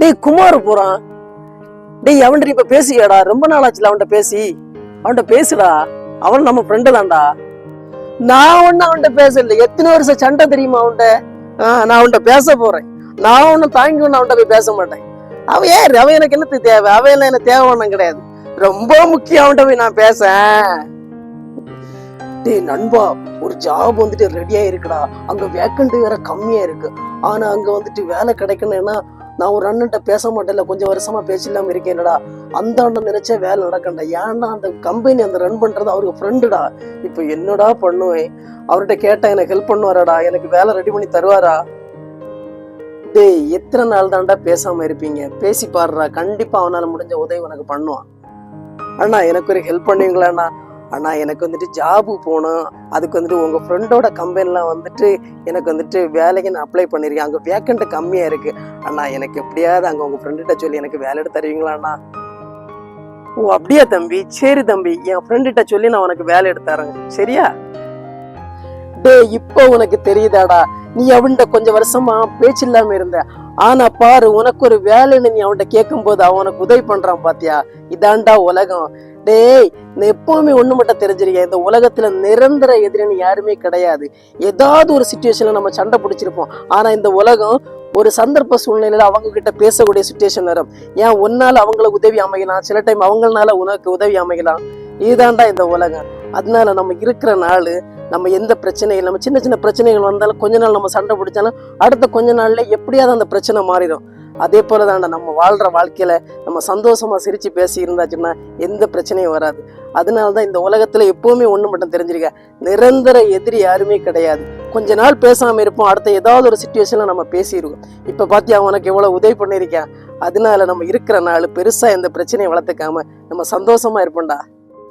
டேய் குமார் போறான். டேய் அவன்கிட்ட இப்ப பேசியாடா ரொம்ப நாள் ஆச்சுல அவன்கிட்ட பேசி. அவன்கிட்ட பேசுடா. அவன் நம்ம ஃப்ரெண்டு தான்டா. நான் ஒண்ணு அவன்கிட்ட பேசல. எத்தனை வருஷம் சண்டை தெரியுமா அவன்கிட்ட? நான் அவன்கிட்ட பேச போறேன். நான் ஒன்னும் தாங்கி ஒன்று அவன்கிட்ட போய் பேச மாட்டேன். அவன் ஏன் அவன் எனக்கு என்னத்து தேவை? அவன் எல்லாம் எனக்கு தேவை ஒன்றும் கிடையாது. ரொம்ப முக்கியம் அவன்கிட்ட போய் நான் பேசேன். டேய் நண்பா ஒரு ஜாப் வந்துட்டு ரெடியா இருக்குடா அங்க வேக்கண்ட் வேற கம்மியா இருக்கு. ஆனா அங்க வந்துட்டு வேலை கிடைக்கணும்னா நான் ஒரு அண்ணன்ட்ட பேச மாட்டேன்ல கொஞ்சம் வருஷமா பேசில்லாம இருக்கேன்டா. அந்த அண்ணன் நினைச்சா வேலை நடக்கண்டா. ஏன்டா அந்த கம்பெனி அந்த ரன் பண்றது அவருக்கு ஃப்ரெண்டுடா இப்போ என்னடா பண்ணுவேன்? அவர்கிட்ட கேட்டா எனக்கு ஹெல்ப் பண்ணுவாராடா? எனக்கு வேலை ரெடி பண்ணி தருவாரா? டேய் எத்தனை நாள் தான்டா பேசாம இருப்பீங்க? பேசி பாருடா. கண்டிப்பா அவனால முடிஞ்ச உதவி உனக்கு பண்ணுவான். அண்ணா எனக்கு ஒரு ஹெல்ப் பண்ணுவீங்களாண்ணா? அண்ணா எனக்கு வந்துட்டு ஜாபு போகணும். அதுக்கு வந்துட்டு உங்கள் ஃப்ரெண்டோட கம்பெனிலாம் வந்துட்டு எனக்கு வந்துட்டு வேலைக்கு நான் அப்ளை பண்ணியிருக்கேன் அங்கே வேக்கண்ட்டு கம்மியாக இருக்குது அண்ணா எனக்கு எப்படியாவது அங்கே உங்கள் ஃப்ரெண்டுகிட்ட சொல்லி எனக்கு வேலை எடுத்து தருவீங்களா அண்ணா? ஓ அப்படியா தம்பி. சரி தம்பி. என் ஃப்ரெண்டுகிட்ட சொல்லி நான் உனக்கு வேலை எடுத்து தரேன். சரியா? டேய் இப்போ உனக்கு தெரியுதாடா? நீ அவன்கிட்ட கொஞ்சம் வருஷமா பேச்சு இல்லாம இருந்த. ஆனா பாரு உனக்கு ஒரு வேலைன்னு நீ அவன்கிட்ட கேட்கும்போது அவன் உனக்கு உதவி பண்றான் பாத்தியா? இதாண்டா உலகம். டேய் நான் எப்பவுமே ஒண்ணு மட்டும் தெரிஞ்சிருக்கேன். இந்த உலகத்துல நிரந்தர எதிரின்னு யாருமே கிடையாது. ஏதாவது ஒரு சுச்சுவேஷன்ல நம்ம சண்டை பிடிச்சிருப்போம். ஆனா இந்த உலகம் ஒரு சந்தர்ப்ப சூழ்நிலையில அவங்க கிட்ட பேசக்கூடிய சுச்சுவேஷன் வரும். ஏன் உன்னால அவங்களுக்கு உதவி அமையலாம்? சில டைம் அவங்களால உனக்கு உதவி அமையலாம். இதுதான்டா இந்த உலகம். அதனால நம்ம இருக்கிற நாள் நம்ம எந்த பிரச்சனைகள் நம்ம சின்ன சின்ன பிரச்சனைகள் வந்தாலும் கொஞ்ச நாள் நம்ம சண்டை பிடிச்சாலும் அடுத்த கொஞ்ச நாள்ல எப்படியாவது அந்த பிரச்சனை மாறிடும். அதே போல தாண்டா நம்ம வாழ்கிற வாழ்க்கையில நம்ம சந்தோஷமா சிரிச்சு பேசி இருந்தாச்சுன்னா எந்த பிரச்சனையும் வராது. அதனால தான் இந்த உலகத்துல எப்பவுமே ஒன்று மட்டும் தெரிஞ்சிருக்க நிரந்தர எதிரி யாருமே கிடையாது. கொஞ்ச நாள் பேசாமல் இருப்போம் அடுத்த ஏதாவது ஒரு சுச்சுவேஷனில் நம்ம பேசிடுவோம் இப்போ பார்த்தியா உனக்கு எவ்வளோ உதவி பண்ணியிருக்கேன்? அதனால நம்ம இருக்கிற நாள் பெருசாக எந்த பிரச்சனையும் வளர்த்துக்காம நம்ம சந்தோஷமாக இருப்போம்டா.